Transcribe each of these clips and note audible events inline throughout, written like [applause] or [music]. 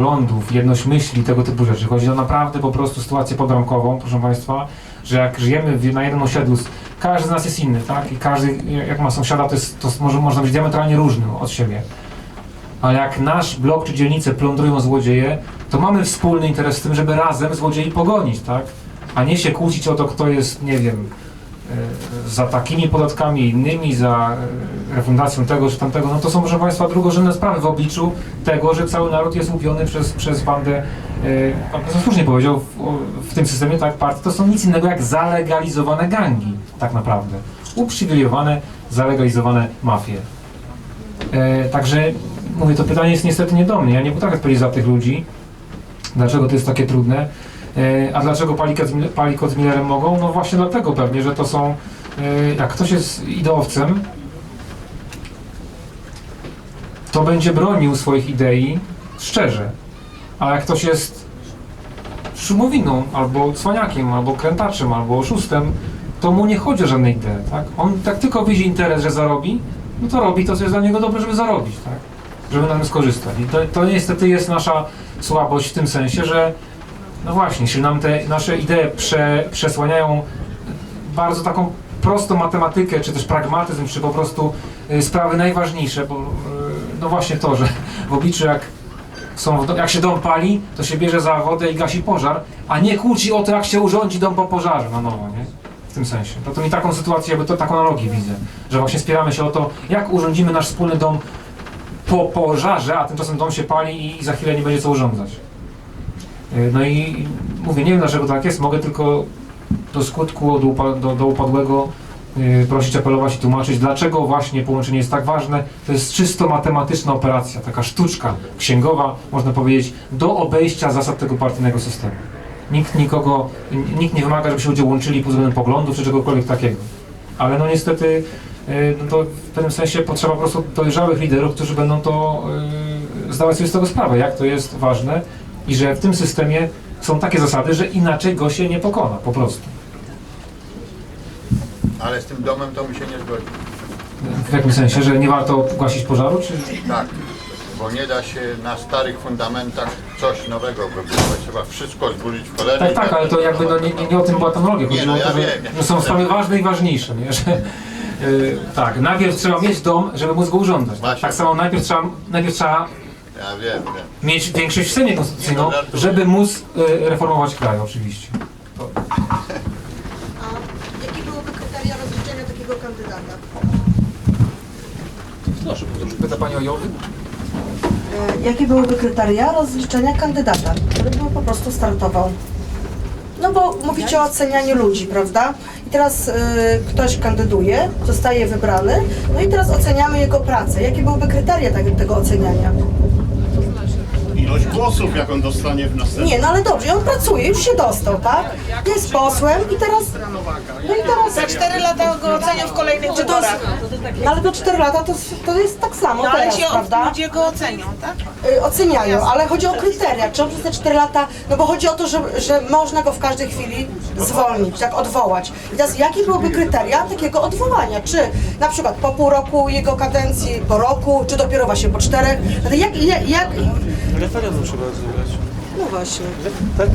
poglądów, jedność myśli, tego typu rzeczy. Chodzi o naprawdę po prostu sytuację podramkową, proszę Państwa, że jak żyjemy na jednym osiedlu, każdy z nas jest inny, tak? I każdy, jak ma sąsiada, to, jest, to może, można być diametralnie różny od siebie. Ale jak nasz blok czy dzielnicę plądrują złodzieje, to mamy wspólny interes w tym, żeby razem złodziei pogonić, tak? A nie się kłócić o to, kto jest, nie wiem, za takimi podatkami innymi, za e, refundacją tego czy tamtego, no to są, proszę Państwa, drugorzędne sprawy w obliczu tego, że cały naród jest łupiony przez, przez bandę, e, Pan profesor słusznie powiedział, w, w tym systemie tak partii to są nic innego jak zalegalizowane gangi, tak naprawdę. Uprzywilejowane, zalegalizowane mafie. E, także, mówię, to pytanie jest niestety nie do mnie, ja nie potrafię odpowiedzieć za tych ludzi, dlaczego to jest takie trudne. E, A dlaczego Palikot z Millerem mogą? No właśnie dlatego pewnie, że to są, e, jak ktoś jest ideowcem, to będzie bronił swoich idei szczerze. A jak ktoś jest szumowiną, albo cwaniakiem, albo krętaczem, albo oszustem, to mu nie chodzi o żadne idee, tak? On tak tylko widzi interes, że zarobi, no to robi to, co jest dla niego dobre, żeby zarobić, tak? Żeby na tym skorzystać. I to, to niestety jest nasza słabość w tym sensie, że no właśnie, jeśli nam te nasze idee prze, przesłaniają bardzo taką prostą matematykę, czy też pragmatyzm, czy po prostu y, sprawy najważniejsze, bo y, no właśnie to, że w obliczu jak są, jak się dom pali, to się bierze za wodę i gasi pożar, a nie kłóci o to, jak się urządzi dom po pożarze na nowo, nie? W tym sensie. No to mi taką sytuację, jakby to taką analogię widzę, że właśnie spieramy się o to, jak urządzimy nasz wspólny dom po pożarze, a tymczasem dom się pali i za chwilę nie będzie co urządzać. Y, No i mówię, nie wiem dlaczego tak jest, mogę tylko do skutku, do, upa- do, do upadłego y, prosić, apelować i tłumaczyć, dlaczego właśnie połączenie jest tak ważne. To jest czysto matematyczna operacja, taka sztuczka księgowa, można powiedzieć, do obejścia zasad tego partyjnego systemu. Nikt nikogo, nikt nie wymaga, żeby się ludzie łączyli pod względem poglądów czy czegokolwiek takiego. Ale no niestety, y, no to w pewnym sensie potrzeba po prostu dojrzałych liderów, którzy będą to y, zdawać sobie z tego sprawę, jak to jest ważne i że w tym systemie są takie zasady, że inaczej go się nie pokona, po prostu. Ale z tym domem to mi się nie zgodzi. W jakim sensie, że nie warto gasić pożaru, czy... Tak, bo nie da się na starych fundamentach coś nowego wybudować. Trzeba wszystko zburzyć w cholerę. Tak, i tak, ale to jakby no, nie, nie, nie o tym była ta analogia. Nie, Chodziło no o to, ja że, wiem. że są sprawy ważne i ważniejsze, nie? [laughs] Że, yy, tak, najpierw trzeba mieć dom, żeby móc go urządzać. Właśnie. Tak samo najpierw trzeba, najpierw trzeba Ja wiem, wiem. mieć większość w Sejmie Konstytucyjną, no, żeby móc yy, reformować kraj, oczywiście. A jakie byłyby kryteria rozliczenia takiego kandydata? Pyta Pani o Jowy? E, Jakie byłyby kryteria rozliczenia kandydata, który by po prostu startował? No bo mówicie o ocenianiu ludzi, prawda? I teraz y, ktoś kandyduje, zostaje wybrany, no i teraz oceniamy jego pracę. Jakie byłyby kryteria tak, tego oceniania? Ilość głosów, jak on dostanie w następnym. Nie, no ale dobrze, on pracuje, już się dostał, tak? Jest posłem i teraz... No i teraz... Za 4 lata go ocenią w kolejnych wyborach. No ale to 4 lata to, to jest tak samo No ale teraz, się prawda? ludzie go ocenią, tak? y, oceniają, ale chodzi o kryteria. Czy on przez te 4 lata, no bo chodzi o to, że, że można go w każdej chwili zwolnić, tak odwołać. I teraz jakie byłyby kryteria takiego odwołania? Czy na przykład po pół roku jego kadencji, po roku, czy dopiero właśnie po czterech? No to Jak, jak, jak, Referendum trzeba zrobić. no właśnie. Tak?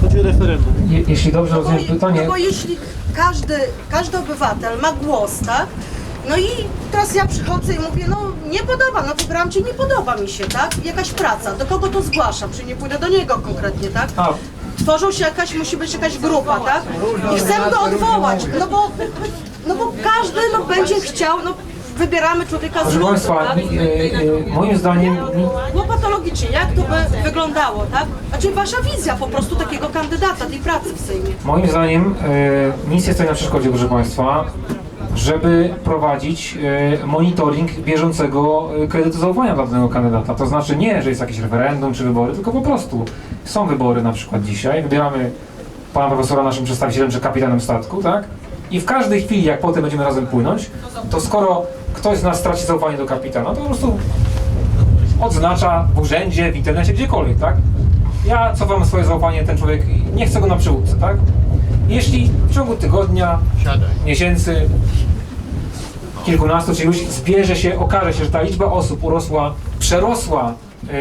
Chodzi o referendum. Je, jeśli dobrze No bo, rozumiem pytanie, no bo jeśli każdy, każdy obywatel ma głos, tak? No i teraz ja przychodzę i mówię, no nie podoba, no wybrałam cię, nie podoba mi się, tak? Jakaś praca, do kogo to zgłaszam, czy nie pójdę do niego konkretnie, tak? Tworzą się jakaś, musi być jakaś grupa, tak? I chcę go odwołać, no bo, no bo każdy no, będzie chciał, no wybieramy człowieka z proszę Państwa, tak? y, y, moim zdaniem No patologicznie, jak to by wyglądało, tak? Znaczy wasza wizja po prostu takiego kandydata, tej pracy w Sejmie. Moim zdaniem e, nic nie stoi na przeszkodzie, proszę Państwa, żeby prowadzić e, monitoring bieżącego e, kredytu zaufania dla danego kandydata. To znaczy nie, że jest jakieś referendum czy wybory, tylko po prostu są wybory na przykład dzisiaj, wybieramy pana profesora naszym przedstawicielem czy kapitanem statku, tak? I w każdej chwili, jak potem będziemy razem płynąć, to skoro ktoś z nas straci zaufanie do kapitana, to po prostu odznacza w urzędzie, w internecie, gdziekolwiek, tak? Ja cofam swoje zaufanie, ten człowiek, nie chcę go na przywódcę, tak? Jeśli w ciągu tygodnia, Siadaj. miesięcy, kilkunastu czy iluś zbierze się, okaże się, że ta liczba osób urosła, przerosła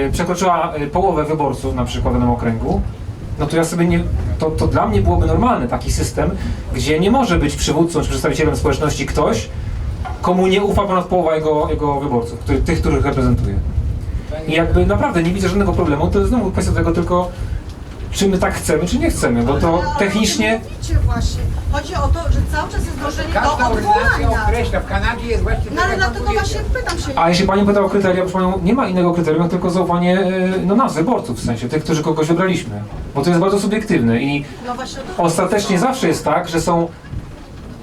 y, przekroczyła y, połowę wyborców na przykład w danym okręgu, no to ja sobie nie, to, to dla mnie byłoby normalny taki system, gdzie nie może być przywódcą czy przedstawicielem społeczności ktoś, komu nie ufa ponad połowa jego, jego wyborców, który, tych, których reprezentuje. I jakby naprawdę nie widzę żadnego problemu, to znowu kwestia tego tylko, czy my tak chcemy, czy nie chcemy, bo to technicznie Widzicie właśnie, chodzi o to, że cały czas jest dążenie do Każda ordynacja odwołania. określa, w Kanadzie jest właśnie No ale jak pan dlatego właśnie pytam się. A jeśli Pani pyta o kryteria, proszę Panią, nie ma innego kryterium, jak tylko zaufanie e, no, nas, wyborców, w sensie tych, którzy kogoś wybraliśmy. Bo to jest bardzo subiektywne i No właśnie o to ostatecznie zawsze jest tak, że są,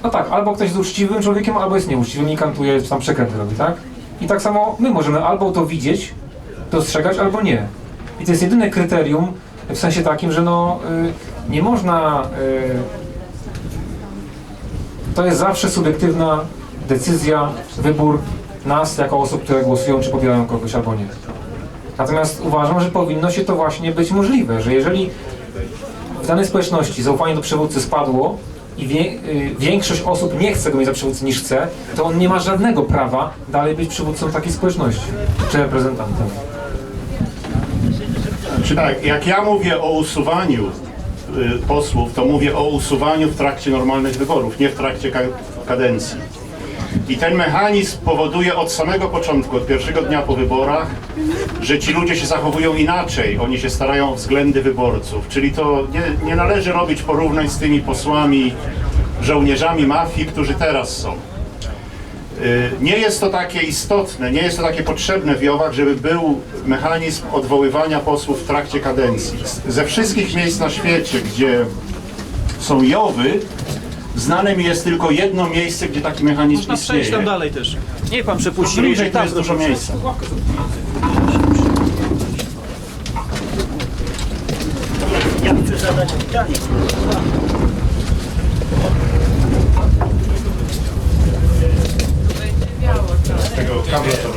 no tak, albo ktoś jest uczciwym człowiekiem, albo jest nieuczciwym i kantuje, tam przekręty robi, tak? I tak samo my możemy albo to widzieć, dostrzegać, albo nie. I to jest jedyne kryterium w sensie takim, że no y, nie można... Y, to jest zawsze subiektywna decyzja, wybór nas jako osób, które głosują, czy popierają kogoś albo nie. Natomiast uważam, że powinno się to właśnie być możliwe, że jeżeli w danej społeczności zaufanie do przywódcy spadło i wie, y, większość osób nie chce go mieć za przywódcę niż chce, to on nie ma żadnego prawa dalej być przywódcą takiej społeczności, czy reprezentantem. Czy tak, jak ja mówię o usuwaniu y, posłów, to mówię o usuwaniu w trakcie normalnych wyborów, nie w trakcie ka kadencji. I ten mechanizm powoduje od samego początku, od pierwszego dnia po wyborach, że ci ludzie się zachowują inaczej. Oni się starają o względy wyborców. Czyli to nie, nie należy robić porównań z tymi posłami, żołnierzami mafii, którzy teraz są. Y, Nie jest to takie istotne, nie jest to takie potrzebne w Jowach, żeby był mechanizm odwoływania posłów w trakcie kadencji. Ze wszystkich miejsc na świecie, gdzie są Jowy, znane mi jest tylko jedno miejsce, gdzie taki mechanizm Można przejść tam istnieje. dalej też. Niech pan przepuści. Bliżej tam jest dużo miejsca. Ja chcę zadać pytanie. Tego kabla to.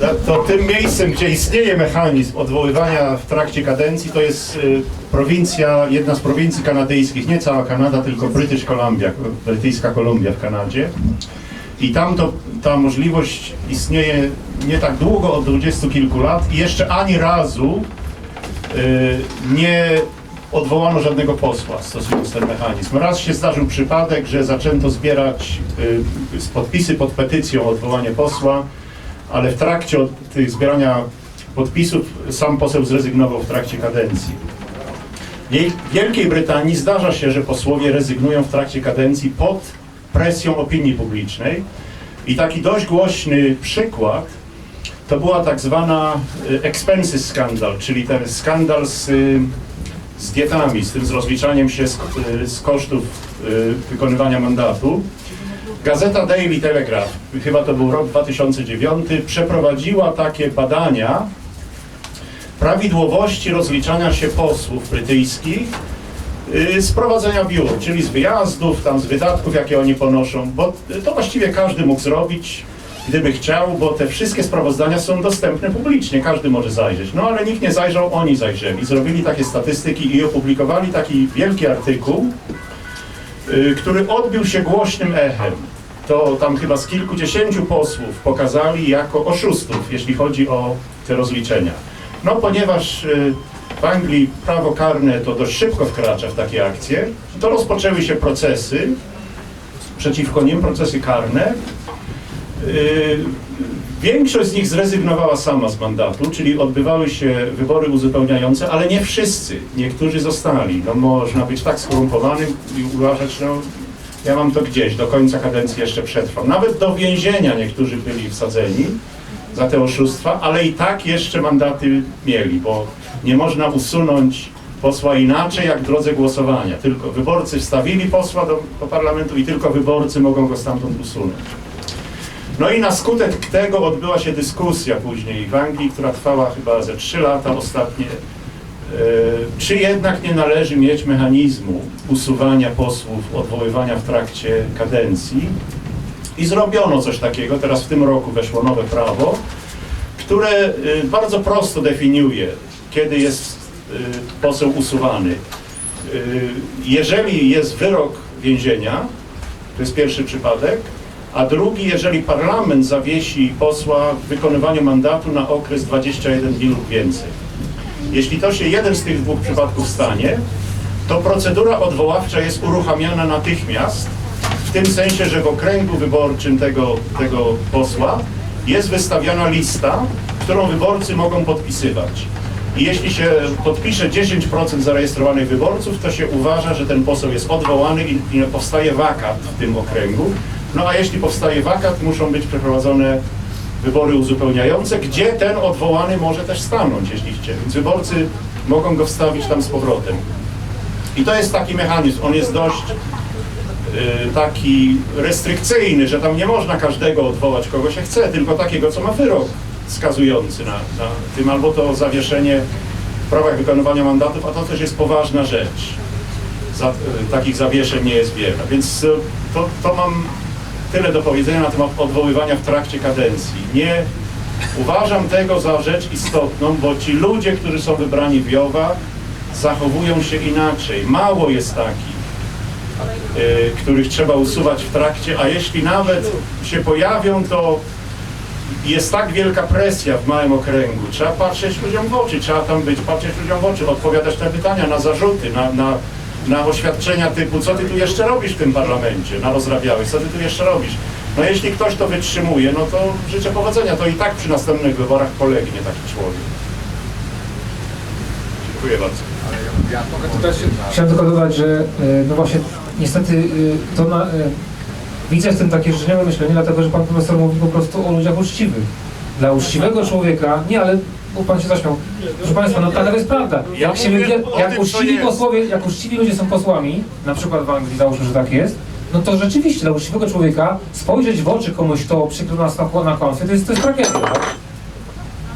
No, To tym miejscem, gdzie istnieje mechanizm odwoływania w trakcie kadencji, to jest y, prowincja, jedna z prowincji kanadyjskich, nie cała Kanada, tylko British Columbia, brytyjska Kolumbia w Kanadzie. I tam to, ta możliwość istnieje nie tak długo, od dwudziestu kilku lat i jeszcze ani razu y, nie odwołano żadnego posła stosując ten mechanizm. Raz się zdarzył przypadek, że zaczęto zbierać y, podpisy pod petycją o odwołanie posła, ale w trakcie od zbierania podpisów sam poseł zrezygnował w trakcie kadencji. W Wiel- w Wielkiej Brytanii zdarza się, że posłowie rezygnują w trakcie kadencji pod presją opinii publicznej. I taki dość głośny przykład to była tak zwana y, expenses scandal, czyli ten skandal z, z dietami, z tym z rozliczaniem się z, y, z kosztów y, wykonywania mandatu. Gazeta Daily Telegraph, chyba to był rok 2009, przeprowadziła takie badania prawidłowości rozliczania się posłów brytyjskich y, z prowadzenia biur, czyli z wyjazdów, tam z wydatków, jakie oni ponoszą, bo to właściwie każdy mógł zrobić, gdyby chciał, bo te wszystkie sprawozdania są dostępne publicznie, każdy może zajrzeć. No ale nikt nie zajrzał, oni zajrzeli. Zrobili takie statystyki i opublikowali taki wielki artykuł, y, który odbił się głośnym echem. To tam chyba z kilkudziesięciu posłów pokazali jako oszustów, jeśli chodzi o te rozliczenia. No ponieważ y, w Anglii prawo karne to dość szybko wkracza w takie akcje, to rozpoczęły się procesy przeciwko nim, procesy karne. Y, Większość z nich zrezygnowała sama z mandatu, czyli odbywały się wybory uzupełniające, ale nie wszyscy. Niektórzy zostali. No można być tak skorumpowanym i uważać, no ja mam to gdzieś, do końca kadencji jeszcze przetrwam. Nawet do więzienia niektórzy byli wsadzeni za te oszustwa, ale i tak jeszcze mandaty mieli, bo nie można usunąć posła inaczej jak w drodze głosowania. Tylko wyborcy wstawili posła do, do parlamentu i tylko wyborcy mogą go stamtąd usunąć. No i na skutek tego odbyła się dyskusja później w Anglii, która trwała chyba ze 3 lata ostatnie. E, Czy jednak nie należy mieć mechanizmu usuwania posłów, odwoływania w trakcie kadencji? I zrobiono coś takiego. Teraz w tym roku weszło nowe prawo, które e, bardzo prosto definiuje, kiedy jest e, poseł usuwany. Jeżeli jest wyrok więzienia, to jest pierwszy przypadek, a drugi, jeżeli parlament zawiesi posła w wykonywaniu mandatu na okres 21 dni lub więcej. Jeśli to się jeden z tych dwóch przypadków stanie, to procedura odwoławcza jest uruchamiana natychmiast, w tym sensie, że w okręgu wyborczym tego, tego posła jest wystawiana lista, którą wyborcy mogą podpisywać. I jeśli się podpisze 10% zarejestrowanych wyborców, to się uważa, że ten poseł jest odwołany i, i powstaje wakat w tym okręgu. No a jeśli powstaje wakat, muszą być przeprowadzone wybory uzupełniające, gdzie ten odwołany może też stanąć, jeśli chce. Więc wyborcy mogą go wstawić tam z powrotem. I to jest taki mechanizm, on jest dość y, taki restrykcyjny, że tam nie można każdego odwołać, kogo się chce, tylko takiego, co ma wyrok skazujący na, na tym, albo to zawieszenie w prawach wykonywania mandatów, a to też jest poważna rzecz. Za, y, takich zawieszeń nie jest wiele. Więc y, to, to mam tyle do powiedzenia na temat odwoływania w trakcie kadencji. Nie uważam tego za rzecz istotną, bo ci ludzie, którzy są wybrani w zachowują się inaczej. Mało jest takich, y, których trzeba usuwać w trakcie, a jeśli nawet się pojawią, to jest tak wielka presja w małym okręgu. Trzeba patrzeć ludziom w oczy, trzeba tam być, patrzeć ludziom w oczy, odpowiadać na pytania, na zarzuty, na, na, na oświadczenia typu, co ty tu jeszcze robisz w tym parlamencie, na rozrabiałych, co ty tu jeszcze robisz. No jeśli ktoś to wytrzymuje, no to życzę powodzenia, to i tak przy następnych wyborach polegnie taki człowiek. Dziękuję bardzo. Chciałem tylko dodać, że e, no właśnie niestety e, to na, e, widzę w tym takie życzeniowe myślenie, dlatego że pan profesor mówi po prostu o ludziach uczciwych. Dla uczciwego człowieka, nie, ale bo pan się zaśmiał. Proszę Państwa, no taka to jest prawda. Ja Jak się mówię wybier- o jak tym, co uczciwi jest. posłowie, jak uczciwi ludzie są posłami, na przykład w Anglii załóżmy, że tak jest, no to rzeczywiście dla uczciwego człowieka spojrzeć w oczy komuś, kto przykrył nas na, na to jest, to jest tragedia, tak?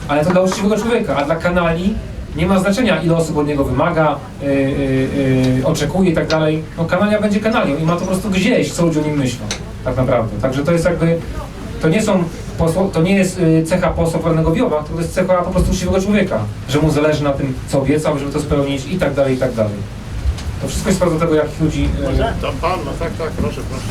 Ale to dla uczciwego człowieka, a dla kanali nie ma znaczenia, ile osób od niego wymaga, yy, yy, oczekuje i tak dalej. No kanalia będzie kanalią i ma to po prostu gdzieś, co ludzie o nim myślą, tak naprawdę. Także to jest jakby, to nie są, posło, to nie jest yy, cecha posła prawnego wioba, to jest cecha po prostu uczciwego człowieka, że mu zależy na tym, co obiecał, żeby to spełnić i tak dalej, i tak dalej. To wszystko jest sprawa do tego, jakich ludzi... Yy, To pan, no tak, tak, proszę, proszę.